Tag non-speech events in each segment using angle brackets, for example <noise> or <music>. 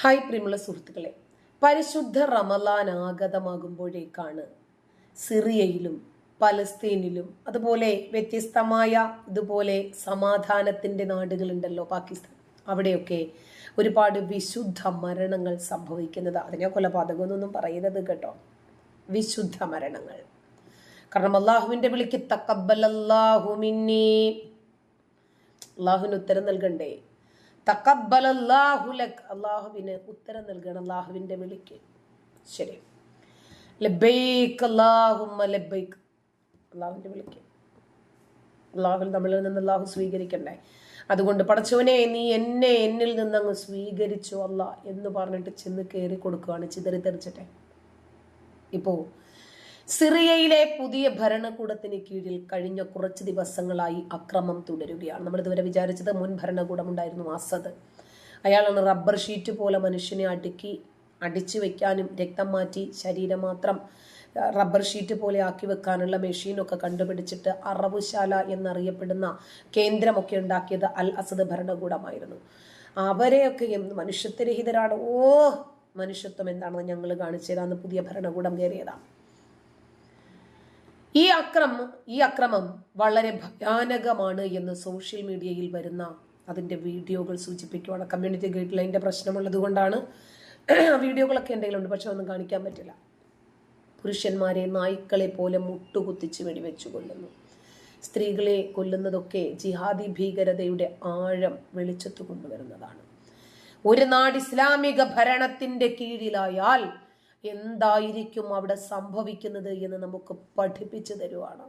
Hi പ്രിയമുള്ള സുഹൃത്തുക്കളെ പരിശുദ്ധ റമലാൻ ആഗതമാകുമ്പോഴേക്കാണ് സിറിയയിലും പലസ്തീനിലും അതുപോലെ വ്യത്യസ്തമായ ഇതുപോലെ സമാധാനത്തിന്റെ നാടുകളുണ്ടല്ലോ പാകിസ്ഥാൻ. അവിടെയൊക്കെ ഒരുപാട് വിശുദ്ധ മരണങ്ങൾ സംഭവിക്കുന്നത്. അതിനെ കൊലപാതകമെന്നൊന്നും പറയരുത് കേട്ടോ. വിശുദ്ധ മരണങ്ങൾ. കാരണം അള്ളാഹുവിന്റെ വിളിക്ക് തക്കബലല്ലാഹു മിന്നി. അള്ളാഹുവിന് ഉത്തരം നൽകണ്ടേ? തക്കബലല്ലാഹു ലക്. അള്ളാഹുവിന് ഉത്തരം നൽകണം അള്ളാഹുവിന്റെ വിളിക്ക്. ശരി. ലബൈക്ക് അല്ലാഹുമ്മ ലബൈക്ക് അള്ളാഹുവിന്റെ വിളിക്ക്. അള്ളാഹുൽ നമ്മളിൽ നിന്ന് അള്ളാഹു സ്വീകരിക്കണ്ടേ അതുകൊണ്ട് പടച്ചവനെ നീ എന്നെ എന്നിൽ നിന്ന് അങ്ങ് സ്വീകരിച്ചു അല്ല എന്ന് പറഞ്ഞിട്ട് ചെന്ന് കയറി കൊടുക്കുകയാണ്. ചിതറി തെറിച്ചിട്ടെ ഇപ്പോൾ സിറിയയിലെ പുതിയ ഭരണകൂടത്തിന് കീഴിൽ കഴിഞ്ഞ കുറച്ച് ദിവസങ്ങളായി അക്രമം തുടരുകയാണ്. നമ്മൾ ഇതുവരെ വിചാരിച്ചത് മുൻ ഭരണകൂടം ഉണ്ടായിരുന്നു അസദ് അയാളാണ് റബ്ബർ ഷീറ്റ് പോലെ മനുഷ്യനെ അടുക്കി അടിച്ചു വെക്കാനും രക്തം മാറ്റി ശരീരം മാത്രം റബ്ബർ ഷീറ്റ് പോലെ ആക്കി വെക്കാനുള്ള മെഷീനൊക്കെ കണ്ടുപിടിച്ചിട്ട് അറവുശാല എന്നറിയപ്പെടുന്ന കേന്ദ്രമൊക്കെ ഉണ്ടാക്കിയത് അൽ അസദ് ഭരണകൂടമായിരുന്നു. അവരെയൊക്കെ മനുഷ്യത്വരഹിതരാണ്. ഓ മനുഷ്യത്വം എന്താണെന്ന് ഞങ്ങൾ കാണിച്ചതാണ് പുതിയ ഭരണകൂടം കയറിയതാണ് ഈ അക്രമം ഈ അക്രമം വളരെ ഭയാനകമാണ് എന്ന് സോഷ്യൽ മീഡിയയിൽ വരുന്ന അതിന്റെ വീഡിയോകൾ സൂചിപ്പിക്കുവാണ്. കമ്മ്യൂണിറ്റി ഗൈഡ് ലൈന്റെ പ്രശ്നമുള്ളത് കൊണ്ടാണ് <clears throat> വീഡിയോകളൊക്കെ എന്തെങ്കിലും ഉണ്ട് പക്ഷെ ഒന്നും കാണിക്കാൻ പറ്റില്ല. പുരുഷന്മാരെ നായ്ക്കളെ പോലെ മുട്ടുകുത്തിച്ച് വെടിവെച്ചു കൊല്ലുന്നു. സ്ത്രീകളെ കൊല്ലുന്നതൊക്കെ ജിഹാദി ഭീകരതയുടെ ആഴം വെളിച്ചത്ത് കൊണ്ടുവരുന്നതാണ്. ഒരു നാട് ഇസ്ലാമിക ഭരണത്തിന്റെ കീഴിലായാൽ എന്തായിരിക്കും അവിടെ സംഭവിക്കുന്നത് എന്ന് നമുക്ക് പഠിപ്പിച്ചു തരുവാണ്.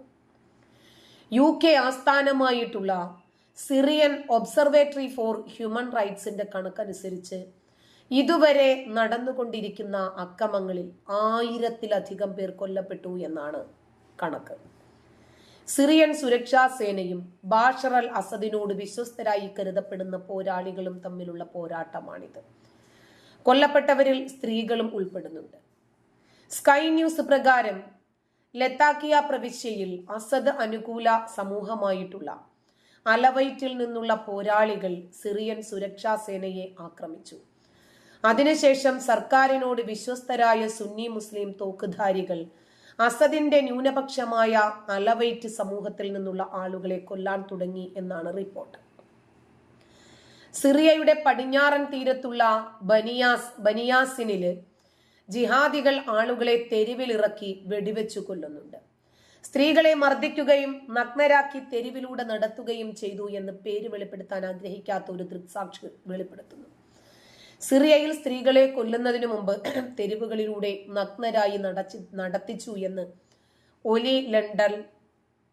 യു കെ ആസ്ഥാനമായിട്ടുള്ള സിറിയൻ ഒബ്സർവേറ്ററി ഫോർ ഹ്യൂമൻ റൈറ്റ്സിന്റെ കണക്കനുസരിച്ച് ഇതുവരെ നടന്നുകൊണ്ടിരിക്കുന്ന അക്രമങ്ങളിൽ ആയിരത്തിലധികം പേർ കൊല്ലപ്പെട്ടു എന്നാണ് കണക്ക്. സിറിയൻ സുരക്ഷാ സേനയും ബാഷറൽ അസദിനോട് വിശ്വസ്തരായി കരുതപ്പെടുന്ന പോരാളികളും തമ്മിലുള്ള പോരാട്ടമാണിത്. കൊല്ലപ്പെട്ടവരിൽ സ്ത്രീകളും ഉൾപ്പെടുന്നുണ്ട്. സ്കൈ ന്യൂസ് പ്രകാരം ലത്താക്കിയ പ്രവിശ്യയിൽ അസദ് അനുകൂല സമൂഹമായിട്ടുള്ള അലവൈറ്റിൽ നിന്നുള്ള പോരാളികൾ സിറിയൻ സുരക്ഷാ സേനയെ ആക്രമിച്ചു. അതിനുശേഷം സർക്കാരിനോട് വിശ്വസ്തരായ സുന്നി മുസ്ലിം തോക്കുധാരികൾ അസദിന്റെ ന്യൂനപക്ഷമായ അലവൈറ്റ് സമൂഹത്തിൽ നിന്നുള്ള ആളുകളെ കൊല്ലാൻ തുടങ്ങി എന്നാണ് റിപ്പോർട്ട്. സിറിയയുടെ പടിഞ്ഞാറൻ തീരത്തുള്ള ബനിയാസ് ബനിയാസിനിൽ ജിഹാദികൾ ആളുകളെ തെരുവിലിറക്കി വെടിവെച്ചു കൊല്ലുന്നുണ്ട്. സ്ത്രീകളെ മർദ്ദിക്കുകയും നഗ്നരാക്കി തെരുവിലൂടെ നടത്തുകയും ചെയ്തു എന്ന് പേര് വെളിപ്പെടുത്താൻ ആഗ്രഹിക്കാത്ത ഒരു ദൃക്സാക്ഷി വെളിപ്പെടുത്തുന്നു. സിറിയയിൽ സ്ത്രീകളെ കൊല്ലുന്നതിനു മുമ്പ് <clears throat> തെരുവുകളിലൂടെ നഗ്നരായി നടച്ചു നടത്തിച്ചു എന്ന് ഒലി ലണ്ടൻ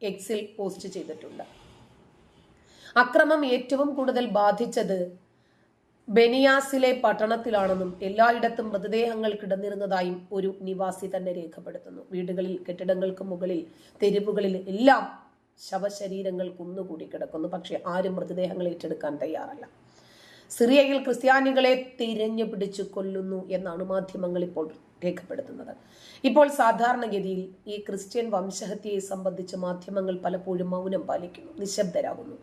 എക്സിൽ പോസ്റ്റ് ചെയ്തിട്ടുണ്ട്. അക്രമം ഏറ്റവും കൂടുതൽ ബാധിച്ചത് ബെനിയാസിലെ പട്ടണത്തിലാണെന്നും എല്ലായിടത്തും മൃതദേഹങ്ങൾ കിടന്നിരുന്നതായും ഒരു നിവാസി തന്നെ രേഖപ്പെടുത്തുന്നു. വീടുകളിൽ കെട്ടിടങ്ങൾക്ക് മുകളിൽ തെരുവുകളിൽ എല്ലാം ശവശരീരങ്ങൾ കുന്നുകൂടി കിടക്കുന്നു. പക്ഷേ ആരും മൃതദേഹങ്ങൾ ഏറ്റെടുക്കാൻ തയ്യാറല്ല. സിറിയയിൽ ക്രിസ്ത്യാനികളെ തിരഞ്ഞു പിടിച്ചു കൊല്ലുന്നു എന്നാണ് മാധ്യമങ്ങൾ ഇപ്പോൾ രേഖപ്പെടുത്തുന്നത്. ഇപ്പോൾ സാധാരണഗതിയിൽ ഈ ക്രിസ്ത്യൻ വംശഹത്യയെ സംബന്ധിച്ച് മാധ്യമങ്ങൾ പലപ്പോഴും മൗനം പാലിക്കുന്നു നിശബ്ദരാകുന്നു.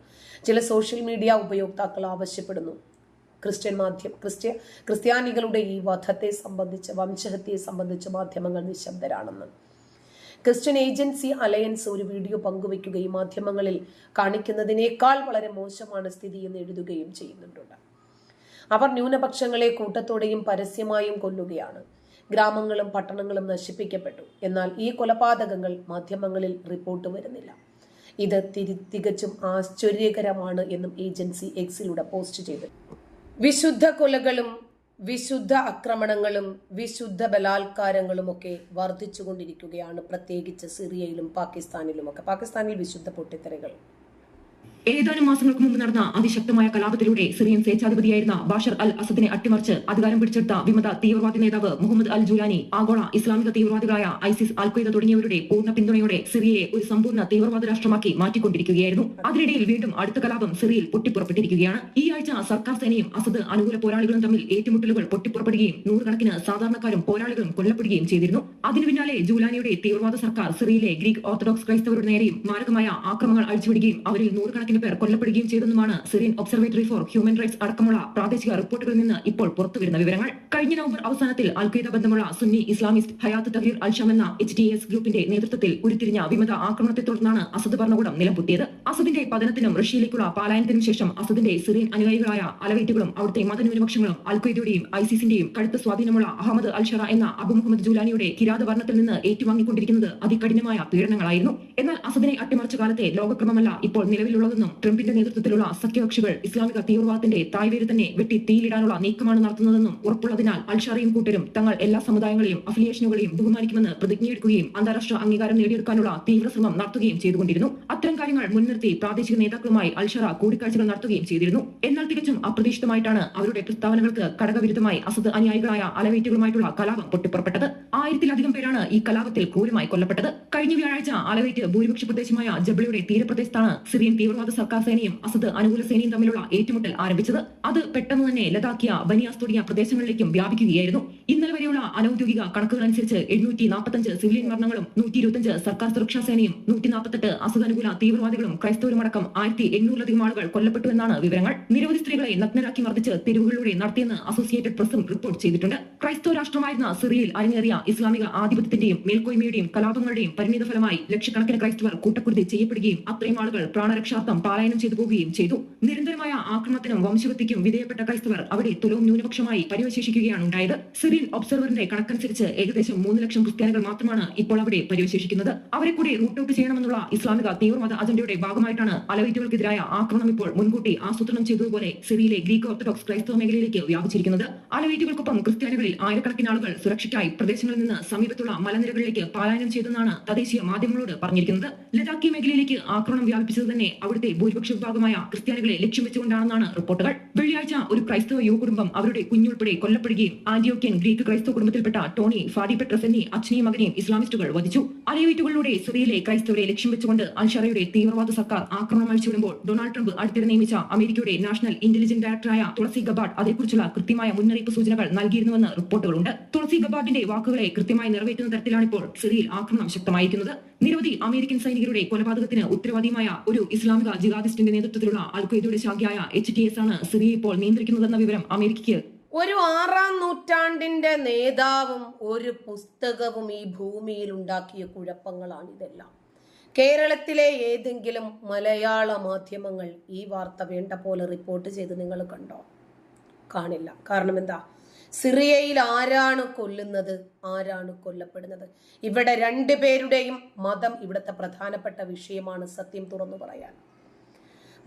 ചില സോഷ്യൽ മീഡിയ ഉപയോക്താക്കൾ ആവശ്യപ്പെടുന്നു ക്രിസ്ത്യൻ മാധ്യമ ക്രിസ്ത്യ ക്രിസ്ത്യാനികളുടെ ഈ വധത്തെ സംബന്ധിച്ച് വംശഹത്യയെ സംബന്ധിച്ച് മാധ്യമങ്ങൾ നിശബ്ദരാണെന്ന്. ക്രിസ്ത്യൻ ഏജൻസി അലയൻസ് ഒരു വീഡിയോ പങ്കുവയ്ക്കുകയും മാധ്യമങ്ങളിൽ കാണിക്കുന്നതിനേക്കാൾ വളരെ മോശമാണ് സ്ഥിതി എന്ന് എഴുതുകയും ചെയ്യുന്നുണ്ട്. അവർ ന്യൂനപക്ഷങ്ങളെ കൂട്ടത്തോടെയും പരസ്യമായും കൊല്ലുകയാണ്. ഗ്രാമങ്ങളും പട്ടണങ്ങളും നശിപ്പിക്കപ്പെട്ടു. എന്നാൽ ഈ കൊലപാതകങ്ങൾ മാധ്യമങ്ങളിൽ റിപ്പോർട്ട് വരുന്നില്ല. ഇത് തിരി തികച്ചും ആശ്ചര്യകരമാണ് എന്നും ഏജൻസി എക്സിലൂടെ പോസ്റ്റ് ചെയ്തു. വിശുദ്ധ കൊലകളും വിശുദ്ധ ആക്രമണങ്ങളും വിശുദ്ധ ബലാത്കാരങ്ങളും ഒക്കെ വർദ്ധിച്ചുകൊണ്ടിരിക്കുകയാണ് പ്രത്യേകിച്ച് സിറിയയിലും പാകിസ്ഥാനിലുമൊക്കെ. പാകിസ്ഥാനിൽ വിശുദ്ധ പൊട്ടിത്തെറികൾ. ഏതാനും മാസങ്ങൾക്ക് മുമ്പ് നടന്ന അതിശക്തമായ കലാപത്തിലൂടെ സിറിയൻ സ്വേച്ഛാധിപതിയായിരുന്ന ബാഷർ അൽ അസദിനെ അട്ടിമറിച്ച് അധികാരം പിടിച്ചെടുത്ത വിമത തീവ്രവാദി നേതാവ് മുഹമ്മദ് അൽ ജുലാനി ആഗോള ഇസ്ലാമിക തീവ്രവാദികളായ ഐസിസ് അൽ ഖ്വയ്ദ തുടങ്ങിയവരുടെ പൂർണ പിന്തുണയോടെ സിറിയയെ ഒരു സമ്പൂർണ തീവ്രവാദ രാഷ്ട്രമാക്കി മാറ്റിക്കൊണ്ടിരിക്കുകയായിരുന്നു. അതിനിടയിൽ വീണ്ടും അടുത്ത കലാപം സിറിയയിൽ പൊട്ടിപ്പുറപ്പെട്ടിരിക്കുകയാണ്. ഈ ആഴ്ച സർക്കാർ സേനയും അസദ് അനുകൂല പോരാളികളും തമ്മിൽ ഏറ്റുമുട്ടലുകൾ പൊട്ടിപ്പുറപ്പെടുകയും നൂറുകണക്കിന് സാധാരണക്കാരും പോരാളികളും കൊല്ലപ്പെടുകയും ചെയ്തിരുന്നു. അതിനു പിന്നാലെ ജൂലാനിയുടെ തീവ്രവാദ സർക്കാർ സിറിയയിലെ ഗ്രീക്ക് ഓർത്തഡോക്സ് ക്രൈസ്തവരുടെ നേരെയും മാരകമായ ആക്രമണങ്ങൾ അഴിച്ചുവിടുകയും അവരിൽ നൂറുകണക്കിന് നൂറുകണക്കിന് പേർ കൊല്ലപ്പെടുകയും ചെയ്തെന്നുമാണ് Syrian Observatory for Human Rights അടക്കമുള്ള പ്രാദേശിക റിപ്പോർട്ടുകളിൽ നിന്ന് ഇപ്പോൾ പുറത്തുവരുന്ന വിവരങ്ങൾ. കഴിഞ്ഞ നവംബർ അവസാനത്തിൽ അൽഖയ്ദ ബന്ധമുള്ള Sunni Islamist Hayat Tahrir al Sham എന്ന എച്ച് ഡി എസ് ഗ്രൂപ്പിന്റെ നേതൃത്വത്തിൽ ഉരുത്തിരിഞ്ഞ വിമത ആക്രമണത്തെ തുടർന്നാണ് അസദ് ഭരണകൂടം നിലംപൊത്തിയത്. അസദിന്റെ പതനത്തിനും റഷ്യയിലേക്കുള്ള പാലായനത്തിനും ശേഷം അസദിന്റെ സിറിയൻ അനുയായികളായ അലവൈറ്റുകളും അവിടുത്തെ മതന്യൂനപക്ഷങ്ങളും അൽഖയ്ദയുടെയും ഐസിസിന്റെയും കടുത്ത സ്വാധീനമുള്ള അഹമ്മദ് അൽഷറ എന്ന അബു മുഹമ്മദ് ജൂലാനിയുടെ ഭരണത്തിൽ നിന്ന് ഏറ്റുവാങ്ങിക്കൊണ്ടിരിക്കുന്നത് അതികഠിനമായ പീഡനങ്ങളായിരുന്നു. എന്നാൽ അസദിനെ അട്ടിമറിച്ച കാലത്തെ ലോകക്രമമല്ല ഇപ്പോൾ നിലവിലുള്ളതെന്നും ട്രംപിന്റെ നേതൃത്വത്തിലുള്ള സഖ്യകക്ഷികൾ ഇസ്ലാമിക തീവ്രവാദത്തിന്റെ തായ്വേര് തന്നെ വെട്ടി തീയിലിടാനുള്ള നീക്കമാണ് നടത്തുന്നതെന്നും ഉറപ്പുള്ളതിനാൽ അൽഷാറിയും കൂട്ടരും തങ്ങൾ എല്ലാ സമുദായങ്ങളെയും അഫിലിയേഷനുകളെയും ബഹുമാനിക്കുമെന്ന് പ്രതിജ്ഞയെടുക്കുകയും അന്താരാഷ്ട്ര അംഗീകാരം നേടിയെടുക്കാനുള്ള തീവ്രശ്രമം നടത്തുകയും ചെയ്തുകൊണ്ടിരുന്നു. അത്തരം കാര്യങ്ങൾ മുൻനിർത്തി പ്രാദേശിക നേതാക്കളുമായി അൽഷറ കൂടിക്കാഴ്ചകൾ നടത്തുകയും ചെയ്തിരുന്നു. എന്നാൽ തികച്ചും അപ്രതീക്ഷിതമായിട്ടാണ് അവരുടെ പ്രസ്താവനകൾക്ക് ഘടകവിരുദ്ധമായി അസദ് അനുയായികളായ അലവേറ്റുകളുമായിട്ടുള്ള കലാപം പൊട്ടിപ്പുറപ്പെട്ടത്. ആയിരത്തിലധികം പേരാണ് ഈ കലാപത്തിൽ ക്രൂരമായി കൊല്ലപ്പെട്ടത്. കഴിഞ്ഞ വ്യാഴാഴ്ച അലവേറ്റ് ഭൂരിപക്ഷ പ്രദേശമായ ജബ്ലിയുടെ തീരപ്രദേശത്താണ് സിറിയൻ തീവ്രവാദ സർക്കാർ സേനയും അസദ് അനുകൂല സേനയും തമ്മിലുള്ള ഏറ്റുമുട്ടൽ ആരംഭിച്ചത്. അത് പെട്ടെന്ന് തന്നെ ലതാക്കിയ ബനിയാസ് തുടങ്ങിയ പ്രദേശങ്ങളിലേക്കും വ്യാപിക്കുകയായിരുന്നു. ഇന്നലെ വരെയുള്ള അനൌദ്യോഗിക കണക്കുകൾ അനുസരിച്ച് എഴുന്നൂറ്റി നാൽപ്പത്തഞ്ച് സിവിലിയൻ മരണങ്ങളും നൂറ്റി ഇരുപത്തഞ്ച് സർക്കാർ സുരക്ഷാ സേനയും നൂറ്റി നാൽപ്പത്തെട്ട് അസദ് അനുകൂല തീവ്രവാദികളും ക്രൈസ്തവരുമടക്കം ആയിരത്തി എണ്ണൂറിലധികം ആളുകൾ കൊല്ലപ്പെട്ടു എന്നാണ് വിവരങ്ങൾ. നിരവധി സ്ത്രീകളെ നഗ്നരാക്കി മർദ്ദിച്ച് തെരുവുകളിലൂടെ നടത്തിയെന്ന് അസോസിയേറ്റഡ് പ്രസും റിപ്പോർട്ട് ചെയ്തിട്ടുണ്ട്. ക്രൈസ്തവ രാഷ്ട്രമായിരുന്ന സിറിയയിൽ അരങ്ങേറിയ ഇസ്ലാമിക ആധിപത്യത്തിന്റെയും മേൽക്കോയ്മയുടെയും കലാപങ്ങളുടെയും പരിണിത ഫലമായി ലക്ഷക്കണക്കിന് ക്രൈസ്തവർ കൂട്ടക്കുരുതി ചെയ്യപ്പെടുകയും അത്രയും ആളുകൾ പ്രാണരക്ഷാർത്ഥം പലായനം ചെയ്തു പോവുകയും ചെയ്തു. നിരന്തരമായ ആക്രമണത്തിനും വംശഹത്യയ്ക്കും വിധേയപ്പെട്ട ക്രൈസ്തവർ അവിടെ തുലവും ന്യൂനപക്ഷമായി പരിവശേഷിക്കുകയാണ് ഉണ്ടായത്. സിറിയൻ ഒബ്സർവറിന്റെ കണക്കനുസരിച്ച് ഏകദേശം മൂന്ന് ലക്ഷം ക്രിസ്ത്യാനികൾ മാത്രമാണ് ഇപ്പോൾ അവിടെ പരിവശേഷിക്കുന്നത് അവരെ കൂടി റൂട്ട് ഔട്ട് ചെയ്യണമെന്നുള്ള ഇസ്ലാമിക തീവ്രവാദ അജണ്ടയുടെ ഭാഗമായിട്ടാണ് അലവൈറ്റുകൾക്കെതിരായ ആക്രമണം ഇപ്പോൾ മുൻകൂട്ടി ആസൂത്രണം ചെയ്തതുപോലെ സിറിയയിലെ ഗ്രീക്ക് ഓർത്തഡോക്സ് ക്രൈസ്തവ മേഖലയിലേക്ക് വ്യാപിച്ചിരിക്കുന്നത്. അലവീറ്റുകൾക്കൊപ്പം ക്രിസ്ത്യാനികളിൽ ആയിരക്കണക്കിന് ആളുകൾ സുരക്ഷയ്ക്കായി പ്രദേശങ്ങളിൽ നിന്ന് സമീപത്തുള്ള മലനിരകളിലേക്ക് പലായനം ചെയ്തെന്നാണ് തദ്ദേശീയ മാധ്യമങ്ങളോട് പറഞ്ഞിരിക്കുന്നത്. ലഡാക്കി മേഖലയിലേക്ക് ആക്രമണം വ്യാപിപ്പിച്ചത് തന്നെ അവിടുത്തെ ഭൂരിപക്ഷ വിഭാഗമായ ക്രിസ്ത്യാനികളെ ലക്ഷ്യം വെച്ചുകൊണ്ടാണെന്നാണ് റിപ്പോർട്ടുകൾ. വെള്ളിയാഴ്ച ഒരു ക്രൈസ്തവ യുവ കുടുംബം അവരുടെ കുഞ്ഞുൾപ്പെടെ കൊല്ലപ്പെടുകയും ആന്റിയോക്യൻ ഗ്രീക്ക് ക്രൈസ്തവ കുടുംബത്തിൽപ്പെട്ട ടോണി ഫാദി പെട്രസ് എന്നീ അച്ഛനെയും മകനെയും ഇസ്ലാമിസ്റ്റുകൾ വധിച്ചു. അലവൈറ്റുകളിലൂടെ സിറിയയിലെ ക്രൈസ്തവരെ ലക്ഷ്യം വെച്ചുകൊണ്ട് അൽഷറയുടെ തീവ്രവാദ സർക്കാർ ആക്രമണം അഴിച്ചുവിടുമ്പോൾ ഡൊണാൾഡ് ട്രംപ് അടുത്തിടെ നിയമിച്ച അമേരിക്കയുടെ നാഷണൽ ഇന്റലിജന്റ് ഡയറക്ടറായ തുളസി ഗബാഡ് അതേക്കുറിച്ചുള്ള കൃത്യമായ മുന്നറിയിപ്പ് സൂചനകൾ നൽകിയിരുന്നുവെന്ന് റിപ്പോർട്ടുകളുണ്ട്. തുളസി ഗബാർഡിന്റെ വാക്കുകളെ കൃത്യമായി നിറവേറ്റുന്ന തരത്തിലാണ് ഇപ്പോൾ സിറിയയിൽ ആക്രമണം ശക്തമായിരിക്കുന്നത്. നിരവധി അമേരിക്കൻ സൈനികരുടെ കൊലപാതകത്തിന് ഉത്തരവാദിയുമായ ഒരു ഇസ്ലാമിക ജിഹാദിസ്റ്റിന്റെ നേതൃത്വത്തിലുള്ള അൽഖയ്ദയുടെ ശാഖയായ എച്ച് ടി എസ് ആണ് സിറിയ ഇപ്പോൾ നിയന്ത്രിക്കുന്നതെന്ന വിവരം അമേരിക്കയ്ക്ക്. ഒരു ആറാം നൂറ്റാണ്ടിന്റെ നേതാവും ഒരു പുസ്തകവും ഈ ഭൂമിയിൽ ഉണ്ടാക്കിയ കുഴപ്പങ്ങളാണ് ഇതെല്ലാം. കേരളത്തിലെ ഏതെങ്കിലും മലയാള മാധ്യമങ്ങൾ ഈ വാർത്ത വേണ്ട പോലെ റിപ്പോർട്ട് ചെയ്ത് നിങ്ങൾ കണ്ടോ? കാണില്ല. കാരണം എന്താ? സിറിയയിൽ ആരാണ് കൊല്ലുന്നത്? ആരാണ് കൊല്ലപ്പെടുന്നത്? ഇവിടെ രണ്ടു പേരുടെയും മതം ഇവിടുത്തെ പ്രധാനപ്പെട്ട വിഷയമാണ് സത്യം തുറന്നു പറയാൻ.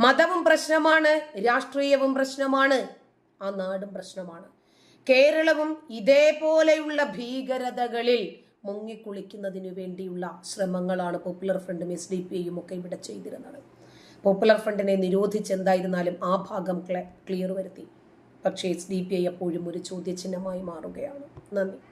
മതവും പ്രശ്നമാണ് രാഷ്ട്രീയവും പ്രശ്നമാണ് ആ നാടും പ്രശ്നമാണ്. കേരളവും ഇതേപോലെയുള്ള ഭീകരതകളിൽ മുങ്ങിക്കുളിക്കുന്നതിനു വേണ്ടിയുള്ള ശ്രമങ്ങളാണ് പോപ്പുലർ ഫ്രണ്ടും എസ് ഡി പി ഒക്കെ ഇവിടെ ചെയ്തിരുന്നത്. പോപ്പുലർ ഫ്രണ്ടിനെ നിരോധിച്ചെന്തായിരുന്നാലും ആ ഭാഗം ക്ലിയർ വരുത്തി. പക്ഷേ എസ് ഡി പി ഐ അപ്പോഴും ഒരു ചോദ്യചിഹ്നമായി മാറുകയാണ്. നന്ദി.